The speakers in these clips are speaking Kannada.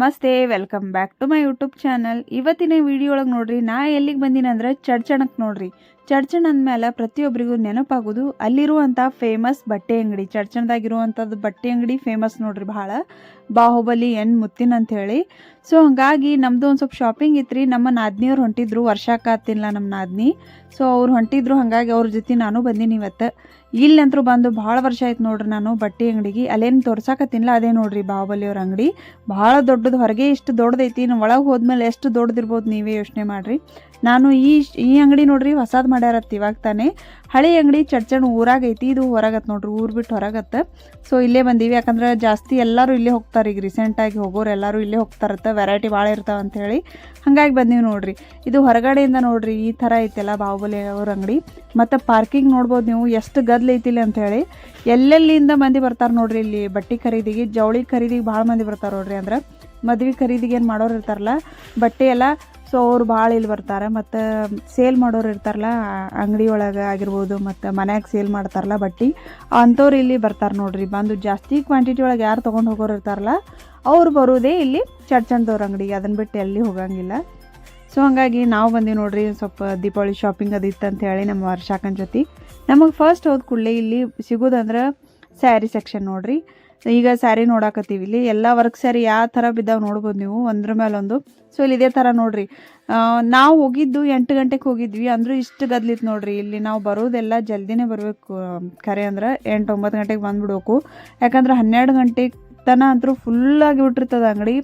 ನಮಸ್ತೆ welcome back to my YouTube channel ಇವತ್ತಿನ ವಿಡಿಯೋ ಒಳಗೆ ನೋಡ್ರಿ, ನಾ ಎಲ್ಲಿಗೆ ಬಂದಿನಂದ್ರೆ ಚಡ್ಚಣಕ್ಕೆ ನೋಡ್ರಿ. ಚಡ್ಚಣ ಅಂದಮೇಲೆ ಪ್ರತಿಯೊಬ್ಬರಿಗೂ ನೆನಪಾಗೋದು ಅಲ್ಲಿರುವಂಥ ಫೇಮಸ್ ಬಟ್ಟೆ ಅಂಗಡಿ. ಚಡ್ಚಣದಾಗಿರುವಂಥದ್ದು ಬಟ್ಟೆ ಅಂಗಡಿ ಫೇಮಸ್ ನೋಡ್ರಿ ಭಾಳ. ಬಾಹುಬಲಿ ಎನ್ ಮುತ್ತಿನ ಅಂತ ಹೇಳಿ. ಸೊ ಹಂಗಾಗಿ ನಮ್ಮದು ಒಂದು ಸ್ವಲ್ಪ ಶಾಪಿಂಗ್ ಇತ್ರಿ. ನಮ್ಮ ನಾದ್ನಿಯವ್ರು ಹೊಂಟಿದ್ರು ವರ್ಷಕ್ಕಾತಿಲ್ಲ ನಮ್ಮ ನಾದ್ನಿ. ಸೊ ಅವ್ರು ಹೊಂಟಿದ್ರು, ಹಾಗಾಗಿ ಅವ್ರ ಜೊತೆ ನಾನು ಬಂದೀನಿ ಇವತ್ತು. ಇಲ್ಲಂತರೂ ಬಂದು ಭಾಳ ವರ್ಷ ಆಯ್ತು ನೋಡ್ರಿ ನಾನು ಬಟ್ಟೆ ಅಂಗಡಿಗೆ. ಅಲ್ಲೇನು ತೋರ್ಸಾಕತ್ತಿಲ್ಲ ಅದೇ ನೋಡ್ರಿ ಬಾಹುಬಲಿ ಅವ್ರ ಅಂಗಡಿ. ಭಾಳ ದೊಡ್ಡದು ಹೊರಗೆ ಇಷ್ಟು ದೊಡ್ಡದೈತಿ. ಇನ್ನು ಒಳಗೆ ಹೋದ್ಮೇಲೆ ಎಷ್ಟು ದೊಡ್ಡದಿರ್ಬೋದು ನೀವೇ ಯೋಚನೆ ಮಾಡಿರಿ. ನಾನು ಈ ಈ ಅಂಗಡಿ ನೋಡ್ರಿ ಹೊಸದ್ ಮಾಡ್ಯಾರತ್ತ ಇವಾಗ ತಾನೇ. ಹಳೆ ಅಂಗಡಿ ಚಡ್ಚಣ್ ಊರಾಗೈತಿ, ಇದು ಹೊರಗತ್ ನೋಡ್ರಿ, ಊರು ಬಿಟ್ಟು ಹೊರಗತ್ತ ಸೊ ಇಲ್ಲೇ ಬಂದೀವಿ, ಯಾಕಂದ್ರೆ ಜಾಸ್ತಿ ಎಲ್ಲರೂ ಇಲ್ಲೇ ಹೋಗ್ತಾರೆ ಈಗ ರೀಸೆಂಟಾಗಿ ಹೋಗೋರು ಎಲ್ಲರೂ ಇಲ್ಲೇ ಹೋಗ್ತಾರತ್ತ ವೆರೈಟಿ ಭಾಳ ಇರ್ತಾವ ಅಂತ ಹೇಳಿ. ಹಾಗಾಗಿ ಬಂದೀವಿ ನೋಡ್ರಿ. ಇದು ಹೊರಗಡೆಯಿಂದ ನೋಡ್ರಿ, ಈ ಥರ ಐತೆಲ್ಲ ಬಾಹುಬಲಿ ಅವ್ರ ಅಂಗಡಿ. ಮತ್ತು ಪಾರ್ಕಿಂಗ್ ನೋಡ್ಬೋದು ನೀವು, ಎಷ್ಟು ಗದ್ಲ ಐತಿಲ್ಲ ಅಂತ ಹೇಳಿ. ಎಲ್ಲೆಲ್ಲಿಂದ ಮಂದಿ ಬರ್ತಾರೆ ನೋಡ್ರಿ ಇಲ್ಲಿ, ಬಟ್ಟೆ ಖರೀದಿಗೆ, ಜವಳಿ ಖರೀದಿಗೆ ಭಾಳ ಮಂದಿ ಬರ್ತಾರೆ ನೋಡ್ರಿ ಅಂದ್ರೆ. ಮದ್ವೆ ಖರೀದಿಗೆ ಏನು ಮಾಡೋರು ಇರ್ತಾರಲ್ಲ, ಬಟ್ಟೆ ಎಲ್ಲ ಸೊ ಅವ್ರು ಭಾಳ ಇಲ್ಲಿ ಬರ್ತಾರೆ. ಮತ್ತು ಸೇಲ್ ಮಾಡೋರು ಇರ್ತಾರಲ್ಲ, ಅಂಗಡಿ ಒಳಗೆ ಆಗಿರ್ಬೋದು, ಮತ್ತು ಮನ್ಯಾಗ ಸೇಲ್ ಮಾಡ್ತಾರಲ್ಲ ಬಟ್ಟೆ, ಅಂಥವ್ರು ಇಲ್ಲಿ ಬರ್ತಾರೆ ನೋಡ್ರಿ. ಬಂದು ಜಾಸ್ತಿ ಕ್ವಾಂಟಿಟಿ ಒಳಗೆ ಯಾರು ತೊಗೊಂಡು ಹೋಗೋರು ಇರ್ತಾರಲ್ಲ, ಅವ್ರು ಬರೋದೇ ಇಲ್ಲಿ ಚಡ್ಚಣ್ದವ್ರ ಅಂಗಡಿಗೆ ಅದನ್ನು ಬಿಟ್ಟು ಎಲ್ಲಿ ಹೋಗಂಗಿಲ್ಲ. ಸೊ ಹಂಗಾಗಿ ನಾವು ಬಂದೀವಿ ನೋಡ್ರಿ, ಸ್ವಲ್ಪ ದೀಪಾವಳಿ ಶಾಪಿಂಗ್ ಅದಿತ್ತು ಅಂತ ಹೇಳಿ ನಮ್ಮ ವರ್ಷಾಕನ ಜೊತೆ. ನಮಗೆ ಫಸ್ಟ್ ಹೋದ ಕೂಡಲೇ ಇಲ್ಲಿ ಸಿಗೋದಂದ್ರೆ ಸ್ಯಾರಿ ಸೆಕ್ಷನ್ ನೋಡ್ರಿ. ಈಗ ಸ್ಯಾರಿ ನೋಡಾಕತ್ತೀವಿ ಇಲ್ಲಿ ಎಲ್ಲ ವರ್ಕ್ ಸ್ಯಾರಿ ಯಾವ ಥರ ಬಿದ್ದಾವೆ ನೋಡ್ಬೋದು ನೀವು, ಒಂದ್ರ ಮೇಲೆ ಒಂದು ಸೊ ಇಲ್ಲಿ ಇದೇ ಥರ ನೋಡ್ರಿ. ನಾವು ಹೋಗಿದ್ದು ಎಂಟು ಗಂಟೆಗೆ ಹೋಗಿದ್ವಿ, ಅಂದರೂ ಇಷ್ಟು ಗದ್ಲಿತ್ತು ನೋಡ್ರಿ. ಇಲ್ಲಿ ನಾವು ಬರೋದೆಲ್ಲ ಜಲ್ದಿನೇ ಬರಬೇಕು ಖರೆ ಅಂದ್ರೆ ಎಂಟು ಒಂಬತ್ತು ಗಂಟೆಗೆ ಬಂದ್ಬಿಡ್ಬೇಕು. ಯಾಕಂದ್ರೆ ಹನ್ನೆರಡು ಗಂಟೆಗೆ ತನ ಅಂತೂ ಫುಲ್ ಆಗಿ ಬಿಟ್ಟಿರ್ತದೆ ಅಂಗಡಿ.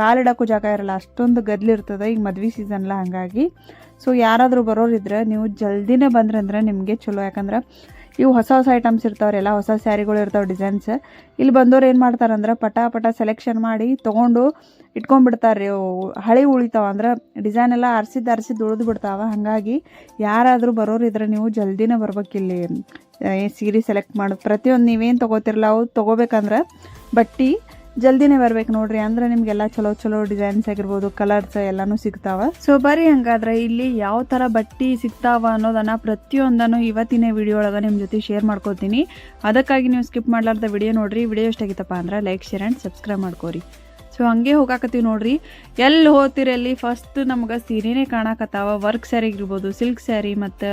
ಕಾಲಿಡಕ್ಕೂ ಜಾಗ ಇರಲ್ಲ, ಅಷ್ಟೊಂದು ಗದ್ಲಿರ್ತದೆ ಈಗ ಮದ್ವೆ ಸೀಸನ್ಲ ಹಾಗಾಗಿ. ಸೊ ಯಾರಾದರೂ ಬರೋರಿದ್ರೆ ನೀವು ಜಲ್ದಿನೇ ಬಂದ್ರಂದ್ರೆ ನಿಮಗೆ ಚಲೋ. ಯಾಕಂದ್ರೆ ಇವು ಹೊಸ ಹೊಸ ಐಟಮ್ಸ್ ಇರ್ತಾವ್ರಿ, ಎಲ್ಲ ಹೊಸ ಸ್ಯಾರಿಗಳು ಇರ್ತಾವೆ ಡಿಸೈನ್ಸ್ ಇಲ್ಲಿ ಬಂದವ್ರು ಏನು ಮಾಡ್ತಾರಂದ್ರೆ ಪಟ ಪಟ ಸೆಲೆಕ್ಷನ್ ಮಾಡಿ ತೊಗೊಂಡು ಇಟ್ಕೊಂಡ್ಬಿಡ್ತಾರೆ ರೀ ಹಳೆ ಉಳಿತಾವ, ಅಂದ್ರೆ ಡಿಸೈನ್ ಎಲ್ಲ ಅರ್ಸಿದ್ದು ಅರ್ಸಿದ್ದು ಉಳಿದು ಬಿಡ್ತಾವೆ. ಹಾಗಾಗಿ ಯಾರಾದರೂ ಬರೋರು ಇದ್ರೆ ನೀವು ಜಲ್ದಿನೇ ಬರ್ಬೇಕು ಇಲ್ಲಿ ಸೀರೆ ಸೆಲೆಕ್ಟ್ ಮಾಡೋದು ಪ್ರತಿಯೊಂದು ನೀವೇನು ತೊಗೋತಿರಲ್ಲ ಅವು ತೊಗೋಬೇಕಂದ್ರೆ ಬಟ್ಟೆ ಜಲ್ದಿನೇ ಬರ್ಬೇಕು ನೋಡ್ರಿ. ಅಂದ್ರೆ ನಿಮ್ಗೆಲ್ಲ ಚಲೋ ಚಲೋ ಡಿಸೈನ್ಸ್ ಆಗಿರ್ಬೋದು ಕಲರ್ಸ್ ಎಲ್ಲಾನು ಸಿಗ್ತಾವ. ಸೊ ಬರಿ ಹಂಗಾದ್ರೆ ಇಲ್ಲಿ ಯಾವ ತರ ಬಟ್ಟಿ ಸಿಗ್ತಾವ ಅನ್ನೋದನ್ನ ಪ್ರತಿಯೊಂದನ್ನು ಇವತ್ತಿನ ವಿಡಿಯೋ ಒಳಗೆ ನಿಮ್ಮ ಜೊತೆ ಶೇರ್ ಮಾಡ್ಕೋತೀನಿ. ಅದಕ್ಕಾಗಿ ನೀವು ಸ್ಕಿಪ್ ಮಾಡ್ಲಾರ್ದ ವಿಡಿಯೋ ನೋಡ್ರಿ. ವಿಡಿಯೋ ಎಷ್ಟಾಗಿತ್ತಪ್ಪ ಅಂದ್ರೆ ಲೈಕ್ ಶೇರ್ ಅಂಡ್ ಸಬ್ಸ್ಕ್ರೈಬ್ ಮಾಡ್ಕೋರಿ. ಸೊ ಹಂಗೆ ಹೋಗಾಕತ್ತೀವಿ ನೋಡ್ರಿ. ಎಲ್ಲಿ ಹೋಗ್ತೀರಿ ಅಲ್ಲಿ? ಫಸ್ಟ್ ನಮ್ಗೆ ಸೀರೆನೇ ಕಾಣಕತ್ತಾವ. ವರ್ಕ್ ಸ್ಯಾರಿ ಇರ್ಬೋದು ಸಿಲ್ಕ್ ಸ್ಯಾರಿ ಮತ್ತು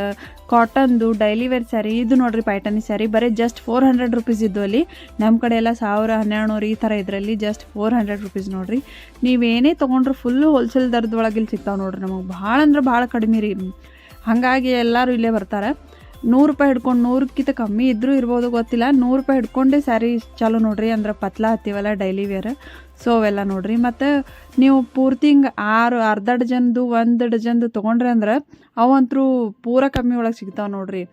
ಕಾಟನ್ದು ಡೈಲಿ ವೇರ್ ಸ್ಯಾರಿ ಇದು ನೋಡ್ರಿ ಪೈಟನಿ ಸ್ಯಾರಿ ಬರೀ ಜಸ್ಟ್ ಫೋರ್ ಹಂಡ್ರೆಡ್ ರುಪೀಸ್ ಇದ್ದು ಅಲ್ಲಿ. ನಮ್ಮ ಕಡೆ ಎಲ್ಲ ಸಾವಿರ ಹನ್ನೆರಡು ನೂರು ಈ ಥರ ಇದರಲ್ಲಿ ಜಸ್ಟ್ ಫೋರ್ ಹಂಡ್ರೆಡ್ ರುಪೀಸ್ ನೋಡ್ರಿ. ನೀವೇನೇ ತೊಗೊಂಡ್ರು ಫುಲ್ಲು ಹೋಲ್ಸೇಲ್ ದರದೊಳಗೆ ಇಲ್ಲಿ ಸಿಗ್ತಾವೆ ನೋಡ್ರಿ ನಮಗೆ. ಭಾಳ ಅಂದ್ರೆ ಭಾಳ ಕಡಿಮೆ ರೀ. ಹಾಗಾಗಿ ಎಲ್ಲರೂ ಇಲ್ಲೇ ಬರ್ತಾರೆ. ನೂರು ರೂಪಾಯಿ ಹಿಡ್ಕೊಂಡು ನೂರಕ್ಕಿಂತ ಕಮ್ಮಿ ಇದ್ದರೂ ಇರ್ಬೋದು, ಗೊತ್ತಿಲ್ಲ. ನೂರು ರೂಪಾಯಿ ಹಿಡ್ಕೊಂಡೇ ಸ್ಯಾರಿ ಚಾಲು ನೋಡ್ರಿ, ಅಂದ್ರೆ ಪತ್ಲಾ ಹತ್ತೀವಲ್ಲ ಡೈಲಿ ವೇರ್ ಸೊ ಅವೆಲ್ಲ ನೋಡ್ರಿ. ಮತ್ತು ನೀವು ಪೂರ್ತಿ ಹಿಂಗೆ ಆರು, ಅರ್ಧ ಡಜನ್ದು, ಒಂದು ಡಜನ್ದು ತೊಗೊಂಡ್ರಿ ಅಂದ್ರೆ ಅವಂತರೂ ಪೂರ ಕಮ್ಮಿ ಒಳಗೆ ಸಿಗ್ತಾವೆ ನೋಡ್ರಿ.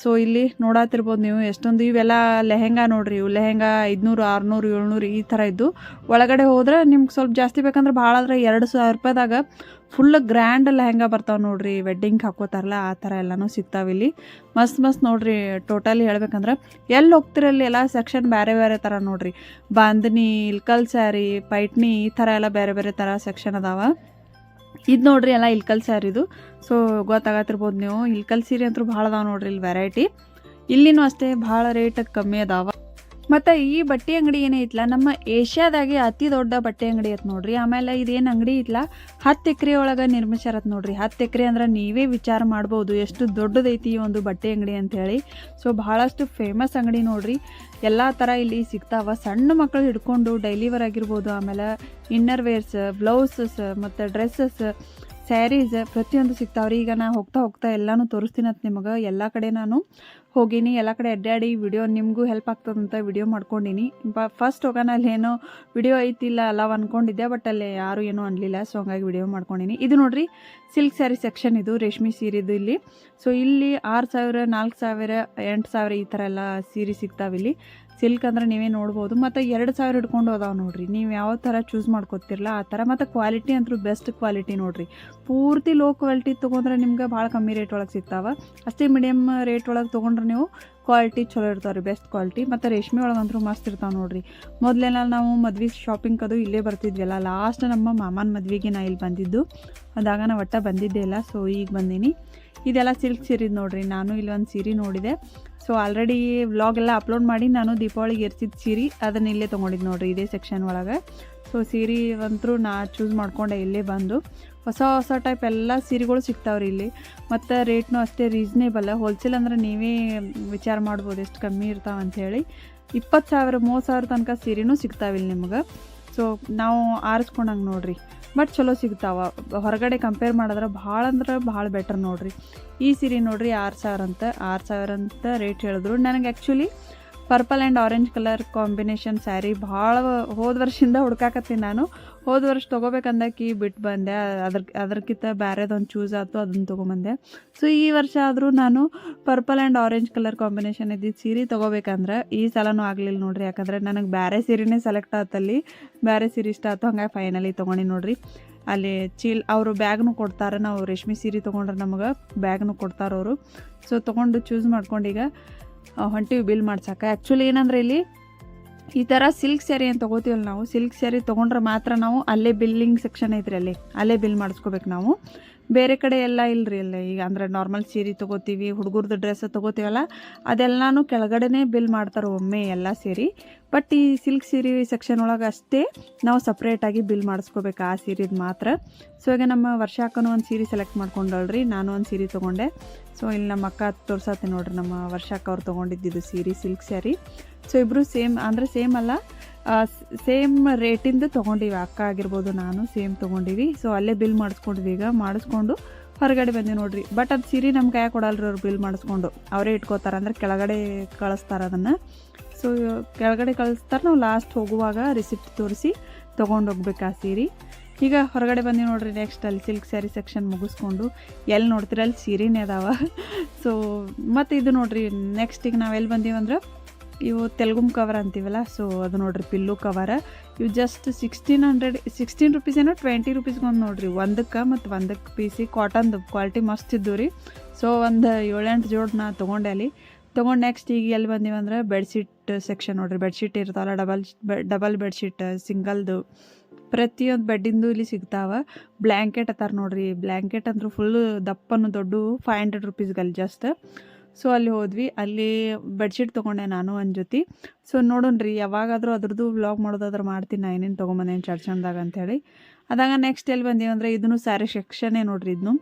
ಸೊ ಇಲ್ಲಿ ನೋಡಾತಿರ್ಬೋದು ನೀವು ಎಷ್ಟೊಂದು, ಇವೆಲ್ಲ ಲೆಹೆಂಗಾ ನೋಡ್ರಿ. ಇವು ಲೆಹೆಂಗಾ ಐದುನೂರು, ಆರುನೂರು, ಏಳ್ನೂರು ಈ ಥರ ಇದ್ದು. ಒಳಗಡೆ ಹೋದ್ರೆ ನಿಮ್ಗೆ ಸ್ವಲ್ಪ ಜಾಸ್ತಿ ಬೇಕಂದ್ರೆ ಭಾಳ ಆದರೆ ಎರಡು ಸಾವಿರ ರೂಪಾಯಿದಾಗ ಫುಲ್ ಗ್ರ್ಯಾಂಡ್ ಲೆಹಂಗಾ ಬರ್ತಾವೆ ನೋಡ್ರಿ ವೆಡ್ಡಿಂಗ್ ಹಾಕೋತಾರಲ್ಲ, ಆ ಥರ ಎಲ್ಲನೂ ಸಿಗ್ತಾವೆ ಇಲ್ಲಿ. ಮಸ್ತ್ ಮಸ್ತ್ ನೋಡ್ರಿ ಟೋಟಲಿ ಹೇಳ್ಬೇಕಂದ್ರೆ ಎಲ್ಲಿ ಹೋಗ್ತಿರಲ್ಲಿ ಎಲ್ಲ ಸೆಕ್ಷನ್ ಬೇರೆ ಬೇರೆ ಥರ ನೋಡ್ರಿ. ಬಾಂಧನಿ ಇಲ್ಕಲ್ ಸ್ಯಾರಿ ಪೈಟ್ನಿ, ಈ ಥರ ಎಲ್ಲ ಬೇರೆ ಬೇರೆ ಥರ ಸೆಕ್ಷನ್ ಅದಾವ. ಇದು ನೋಡ್ರಿ ಎಲ್ಲ ಇಲ್ಕಲ್ ಸ್ಯಾರಿದು ಸೊ ಗೊತ್ತಾಗತ್ತಿರ್ಬೋದು ನೀವು. ಇಲ್ಕಲ್ ಸೀರೆ ಅಂತೂ ಭಾಳ ಅದಾವೆ ನೋಡ್ರಿ ಇಲ್ಲಿ ವೆರೈಟಿ ಇಲ್ಲಿನೂ ಅಷ್ಟೇ ಭಾಳ ರೇಟ್ ಕಮ್ಮಿ ಅದಾವ. ಮತ್ತು ಈ ಬಟ್ಟೆ ಅಂಗಡಿ ಏನೈತ್ಲ ನಮ್ಮ ಏಷ್ಯಾದಾಗೆ ಅತಿ ದೊಡ್ಡ ಬಟ್ಟೆ ಅಂಗಡಿ ಐತೆ ನೋಡ್ರಿ. ಆಮೇಲೆ ಇದೇನು ಅಂಗಡಿ ಐತ್ಲ ಹತ್ತು ಎಕರೆ ಒಳಗೆ ನಿರ್ಮಿಸ್ಯಾರತ್ ನೋಡ್ರಿ. ಹತ್ತು ಎಕರೆ ಅಂದ್ರೆ ನೀವೇ ವಿಚಾರ ಮಾಡ್ಬೋದು, ಎಷ್ಟು ದೊಡ್ಡದೈತಿ ಈ ಒಂದು ಬಟ್ಟೆ ಅಂಗಡಿ ಅಂತ ಹೇಳಿ ಸೊ ಭಾಳಷ್ಟು ಫೇಮಸ್ ಅಂಗಡಿ ನೋಡ್ರಿ. ಎಲ್ಲ ಥರ ಇಲ್ಲಿ ಸಿಗ್ತಾವ. ಸಣ್ಣ ಮಕ್ಕಳು ಹಿಡ್ಕೊಂಡು ಡೈಲಿವರ್ ಆಗಿರ್ಬೋದು, ಆಮೇಲೆ ಇನ್ನರ್ ವೇರ್ಸ್ ಬ್ಲೌಸಸ್ ಮತ್ತು ಡ್ರೆಸ್ಸಸ್ ಸ್ಯಾರೀಸ್ ಪ್ರತಿಯೊಂದು ಸಿಗ್ತಾವ್ರಿ. ಈಗ ನಾ ಹೋಗ್ತಾ ಹೋಗ್ತಾ ಎಲ್ಲಾನು ತೋರಿಸ್ತೀನಿ ನಿಮಗೆ. ಎಲ್ಲ ಕಡೆ ನಾನು ಹೋಗೀನಿ, ಎಲ್ಲ ಕಡೆ ಅಡ್ಡಾಡಿ ವಿಡಿಯೋ ನಿಮಗೂ ಹೆಲ್ಪ್ ಆಗ್ತದಂತ ವಿಡಿಯೋ ಮಾಡ್ಕೊಂಡಿನಿ. ಬ ಫಸ್ಟ್ ಹೋಗೋಣ, ಅಲ್ಲಿ ಏನೋ ವಿಡಿಯೋ ಐತಿಲ್ಲ, ಅಲ್ಲ ಅಂದ್ಕೊಂಡಿದ್ದೆ ಬಟ್ ಅಲ್ಲಿ ಯಾರು ಏನೂ ಅನ್ನಲಿಲ್ಲ ಸೊ ಹಂಗಾಗಿ ವಿಡಿಯೋ ಮಾಡ್ಕೊಂಡಿನಿ. ಇದು ನೋಡಿರಿ ಸಿಲ್ಕ್ ಸ್ಯಾರಿ ಸೆಕ್ಷನ್ ಇದು, ರೇಷ್ಮೆ ಸೀರೆದು ಇಲ್ಲಿ. ಸೊ ಇಲ್ಲಿ ಆರು ಸಾವಿರ, ನಾಲ್ಕು ಸಾವಿರ, ಎಂಟು ಸಾವಿರ ಈ ಥರ ಎಲ್ಲ ಸೀರೆ ಸಿಗ್ತಾವೆ ಇಲ್ಲಿ. ಸಿಲ್ಕ್ ಅಂದ್ರೆ ನೀವೇ ನೋಡ್ಬೋದು. ಮತ್ತು ಎರಡು ಸಾವಿರ ಹಿಡ್ಕೊಂಡು ಅದಾವೆ ನೋಡ್ರಿ. ನೀವು ಯಾವ ಥರ ಚೂಸ್ ಮಾಡ್ಕೊತಿರಲ್ಲ ಆ ಥರ ಮತ್ತು ಕ್ವಾಲಿಟಿ ಅಂತೂ ಬೆಸ್ಟ್ ಕ್ವಾಲಿಟಿ ನೋಡ್ರಿ. ಪೂರ್ತಿ ಲೋ ಕ್ವಾಲಿಟಿ ತೊಗೊಂಡ್ರೆ ನಿಮ್ಗೆ ಭಾಳ ಕಮ್ಮಿ ರೇಟ್ ಒಳಗೆ ಸಿಗ್ತಾವೆ. ಅಷ್ಟೇ ಮೀಡಿಯಮ್ ರೇಟ್ ಒಳಗೆ ತೊಗೊಂಡ್ರೆ ನೀವು ಕ್ವಾಲಿಟಿ ಚಲೋ ಇರ್ತಾವೆ ರೀ ಬೆಸ್ಟ್ ಕ್ವಾಲಿಟಿ ಮತ್ತು ರೇಷ್ಮೆ ಒಳಗಂತೂ ಮಸ್ತ್ ಇರ್ತಾವೆ ನೋಡ್ರಿ. ಮೊದಲೆಲ್ಲ ನಾವು ಮದ್ವೆ ಶಾಪಿಂಗ್ ಅದು ಇಲ್ಲೇ ಬರ್ತಿದ್ವಲ್ಲ. ಲಾಸ್ಟ್ ನಮ್ಮ ಮಾಮನ ಮದ್ವೆಗೆ ನಾ ಇಲ್ಲಿ ಬಂದಿದ್ದು. ಅದಾಗ ನಾ ಒಟ್ಟ ಬಂದಿದ್ದೆ ಇಲ್ಲ. ಸೊ ಈಗ ಬಂದೀನಿ. ಇದೆಲ್ಲ ಸಿಲ್ಕ್ ಸೀರೆ ನೋಡಿರಿ. ನಾನು ಇಲ್ಲಿ ಒಂದು ಸೀರೆ ನೋಡಿದೆ. ಸೊ ಆಲ್ರೆಡಿ ವ್ಲಾಗ್ ಎಲ್ಲ ಅಪ್ಲೋಡ್ ಮಾಡಿ ನಾನು ದೀಪಾವಳಿಗೆ ಎರ್ಸಿದ ಸೀರೆ ಅದನ್ನ ಇಲ್ಲೇ ತೊಗೊಂಡಿದ್ದು ನೋಡಿರಿ, ಇದೇ ಸೆಕ್ಷನ್ ಒಳಗೆ. ಸೊ ಸೀರೆ ಅಂತೂ ನಾ ಚೂಸ್ ಮಾಡ್ಕೊಂಡೆ ಇಲ್ಲೇ ಬಂದು. ಹೊಸ ಹೊಸ ಟೈಪ್ ಎಲ್ಲ ಸೀರೆಗಳು ಸಿಗ್ತಾವ್ರಿ ಇಲ್ಲಿ. ಮತ್ತು ರೇಟ್ನೂ ಅಷ್ಟೇ ರೀಸ್ನೇಬಲ್ ಹೋಲ್ಸೇಲ್ ಅಂದ್ರೆ ನೀವೇ ವಿಚಾರ ಮಾಡ್ಬೋದು, ಎಷ್ಟು ಕಮ್ಮಿ ಇರ್ತಾವೆ ಹೇಳಿ. ಇಪ್ಪತ್ತು ಸಾವಿರ, ಮೂವತ್ತು ಸಾವಿರ ತನಕ ಸೀರೆನೂ ಸಿಗ್ತಾವಿಲ್ಲ ನಿಮ್ಗೆ. ಸೊ ನಾವು ಆರಿಸ್ಕೊಂಡಂಗೆ ನೋಡ್ರಿ. ಬಟ್ ಚಲೋ ಸಿಗ್ತಾವ. ಹೊರಗಡೆ ಕಂಪೇರ್ ಮಾಡಿದ್ರೆ ಭಾಳ ಅಂದ್ರೆ ಭಾಳ ಬೆಟರ್ ನೋಡ್ರಿ. ಈ ಸೀರೆ ನೋಡ್ರಿ ಆರು ಸಾವಿರ ಅಂತ, ಆರು ಸಾವಿರ ಅಂತ ರೇಟ್ ಹೇಳಿದ್ರು. ನನಗೆ actually purple and orange colour combination sari ಭಾಳ ಹೋದ ವರ್ಷದಿಂದ ಹುಡ್ಕಾಕತ್ತೀನಿ ನಾನು. ಹೋದ ವರ್ಷ ತೊಗೋಬೇಕಂದಾಕಿ ಬಿಟ್ಟು ಬಂದೆ. ಅದ್ರ, ಅದ್ರಕ್ಕಿಂತ ಬೇರೆದೊಂದು ಚೂಸ್ ಆಯ್ತು, ಅದನ್ನು ತೊಗೊಂಬಂದೆ. ಸೊ ಈ ವರ್ಷ ಆದರೂ ನಾನು purple and orange colour combination ಇದ್ದಿದ್ದು ಸೀರೆ ತೊಗೋಬೇಕಂದ್ರೆ ಈ ಸಲನೂ ಆಗಲಿಲ್ಲ ನೋಡ್ರಿ. ಯಾಕಂದರೆ ನನಗೆ ಬೇರೆ ಸೀರೆನೇ ಸೆಲೆಕ್ಟ್ ಆತಲ್ಲಿ. ಬೇರೆ ಸೀರೆ ಇಷ್ಟ ಆಯ್ತು ಹಂಗೆ ಫೈನಲಿ ತೊಗೊಂಡು ನೋಡ್ರಿ. ಅಲ್ಲಿ ಚೀಲ್, ಅವರು ಬ್ಯಾಗ್ನು ಕೊಡ್ತಾರೆ ನಾವು ರೇಷ್ಮೆ ಸೀರೆ ತೊಗೊಂಡ್ರೆ ನಮಗೆ, ಬ್ಯಾಗ್ನು ಕೊಡ್ತಾರೆ ಅವರು. ಸೊ ತೊಗೊಂಡು ಚೂಸ್ ಮಾಡ್ಕೊಂಡು ಈಗ ಹೊಂಟಿವಿ ಬಿಲ್ ಮಾಡ್ಸಕ್ಕೆ. ಆ್ಯಕ್ಚುಲಿ ಏನಂದ್ರೆ ಇಲ್ಲಿ ಈ ಥರ ಸಿಲ್ಕ್ ಸ್ಯಾರಿ ಅಂತ ತೊಗೋತೀವಲ್ಲ ನಾವು ಸಿಲ್ಕ್ ಸ್ಯಾರಿ ತೊಗೊಂಡ್ರೆ ಮಾತ್ರ ನಾವು ಅಲ್ಲೇ ಬಿಲ್ಲಿಂಗ್ ಸೆಕ್ಷನ್ ಐತ್ರಿ ಅಲ್ಲಿ, ಅಲ್ಲೇ ಬಿಲ್ ಮಾಡಿಸ್ಕೋಬೇಕು ನಾವು. ಬೇರೆ ಕಡೆ ಎಲ್ಲ ಇಲ್ರಿ ಅಲ್ಲ. ಈಗ ಅಂದ್ರೆ ನಾರ್ಮಲ್ ಸೀರೆ ತೊಗೋತೀವಿ, ಹುಡುಗರ್ದು ಡ್ರೆಸ್ ತೊಗೋತೀವಲ್ಲ, ಅದೆಲ್ಲನೂ ಕೆಳಗಡೆನೇ ಬಿಲ್ ಮಾಡ್ತಾರೆ ಒಮ್ಮೆ ಎಲ್ಲ ಸೇರಿ. ಬಟ್ ಈ ಸಿಲ್ಕ್ ಸೀರೆ ಸೆಕ್ಷನ್ ಒಳಗೆ ಅಷ್ಟೇ ನಾವು ಸಪ್ರೇಟಾಗಿ ಬಿಲ್ ಮಾಡಿಸ್ಕೋಬೇಕು ಆ ಸೀರೆದು ಮಾತ್ರ. ಸೊ ಈಗ ನಮ್ಮ ವರ್ಷ ಹಾಕೋನು ಒಂದು ಸೀರೆ ಸೆಲೆಕ್ಟ್ ಮಾಡ್ಕೊಂಡಳ್ರಿ, ನಾನು ಒಂದು ಸೀರೆ ತೊಗೊಂಡೆ. ಸೊ ಇಲ್ಲಿ ನಮ್ಮ ಅಕ್ಕ ತೋರ್ಸತ್ತೆ ನೋಡ್ರಿ ನಮ್ಮ ವರ್ಷಕ್ಕೆ ಅವ್ರು ತೊಗೊಂಡಿದ್ದು ಸೀರೆ ಸಿಲ್ಕ್ ಸ್ಯಾರಿ ಸೊ ಇಬ್ಬರು ಸೇಮ್ ಅಂದರೆ ಸೇಮ್ ಅಲ್ಲ. ಸೇಮ್ ರೇಟಿಂದ ತೊಗೊಂಡಿವಿ. ಅಕ್ಕ ಆಗಿರ್ಬೋದು ನಾನು ಸೇಮ್ ತೊಗೊಂಡಿವಿ. ಸೊ ಅಲ್ಲೇ ಬಿಲ್ ಮಾಡಿಸ್ಕೊಂಡಿವಿ ಈಗ ಮಾಡಿಸ್ಕೊಂಡು ಹೊರಗಡೆ ಬಂದೆ ನೋಡ್ರಿ. ಬಟ್ ಅದು ಸೀರೆ ನಮ್ಮ ಕೈ ಕೊಡಲ್ರಿ ಅವ್ರು ಬಿಲ್ ಮಾಡಿಸ್ಕೊಂಡು. ಅವರೇ ಇಟ್ಕೋತಾರೆ ಅಂದ್ರೆ ಕೆಳಗಡೆ ಕಳಿಸ್ತಾರೆ ಅದನ್ನು. ಸೊ ಕೆಳಗಡೆ ಕಳಿಸ್ತಾರೆ. ನಾವು ಲಾಸ್ಟ್ ಹೋಗುವಾಗ ರಿಸಿಪ್ಟ್ ತೋರಿಸಿ ತೊಗೊಂಡು ಹೋಗ್ಬೇಕು ಆ ಸೀರೆ. ಈಗ ಹೊರಗಡೆ ಬಂದು ನೋಡ್ರಿ. ನೆಕ್ಸ್ಟ್ ಅಲ್ಲಿ ಸಿಲ್ಕ್ ಸ್ಯಾರಿ ಸೆಕ್ಷನ್ ಮುಗಿಸ್ಕೊಂಡು ಎಲ್ಲಿ ನೋಡ್ತೀರ? ಅಲ್ಲಿ ಸೀರೆನೇ ಅದಾವ. ಸೊ ಮತ್ತು ಇದು ನೋಡ್ರಿ. ನೆಕ್ಸ್ಟ್ ಈಗ ನಾವು ಎಲ್ಲಿ ಬಂದೀವಿ ಅಂದ್ರೆ ಇವು ತೆಲುಗುಮ್ ಕವರ್ ಅಂತೀವಲ್ಲ ಸೊ ಅದು ನೋಡ್ರಿ, ಪಿಲ್ಲು ಕವರ್ ಇವು just sixteen hundred sixteen rupees ಏನೋ ಟ್ವೆಂಟಿ ರುಪೀಸ್ಗೆ ಒಂದು ನೋಡ್ರಿ. ಒಂದಕ್ಕೆ ಮತ್ತು ಒಂದಕ್ಕೆ ಪೀಸಿ ಕಾಟನ್ದು ಕ್ವಾಲಿಟಿ ಮಸ್ತ್ ಇದ್ದು ರೀ. ಸೊ ಒಂದು ಏಳೆಂಟು ಜೋಡ್ ನಾ ತೊಗೊಂಡೆ ಅಲ್ಲಿ. ತೊಗೊಂಡು ನೆಕ್ಸ್ಟ್ ಈಗ ಎಲ್ಲಿ ಬಂದೀವಿ ಅಂದ್ರೆ ಬೆಡ್ಶೀಟ್ ಸೆಕ್ಷನ್ ನೋಡ್ರಿ. ಬೆಡ್ಶೀಟ್ ಇರ್ತಾವಲ್ಲ ಡಬಲ್ ಡಬಲ್ ಬೆಡ್ಶೀಟ್ ಸಿಂಗಲ್ದು ಪ್ರತಿಯೊಂದು ಬೆಡ್ಡಿಂದು ಇಲ್ಲಿ ಸಿಗ್ತಾವ. ಬ್ಲ್ಯಾಂಕೆಟ್ ಅತ್ತಾರ ನೋಡ್ರಿ. ಬ್ಲ್ಯಾಂಕೆಟ್ ಅಂದ್ರೆ ಫುಲ್ಲು ದಪ್ಪನು ದೊಡ್ಡ ಫೈವ್ ಹಂಡ್ರೆಡ್ ರುಪೀಸ್ಗಲ್ಲಿ ಜಸ್ಟ್ ಸೊ ಅಲ್ಲಿ ಹೋದ್ವಿ. ಅಲ್ಲಿ ಬೆಡ್ಶೀಟ್ ತೊಗೊಂಡೆ ನಾನು ಒಂದು ಜೊತೆ ಸೊ ನೋಡೋಣ್ರಿ ಯಾವಾಗಾದರೂ ಅದ್ರದ್ದು ವ್ಲಾಗ್ ಮಾಡೋದಾದ್ರೆ ಮಾಡ್ತೀನಿ, ನಾ ಏನೇನು ತೊಗೊಂಬಂದೇನು ಚರ್ಚಂದಾಗ ಅಂಥೇಳಿ ಅದಾಗ ನೆಕ್ಸ್ಟ್ ಎಲ್ಲಿ ಬಂದೀವಿ ಅಂದರೆ ಇದನ್ನು ಸ್ಯಾರಿ ಸೆಕ್ಷನ್ನೇ ನೋಡ್ರಿ ಇದನ್ನು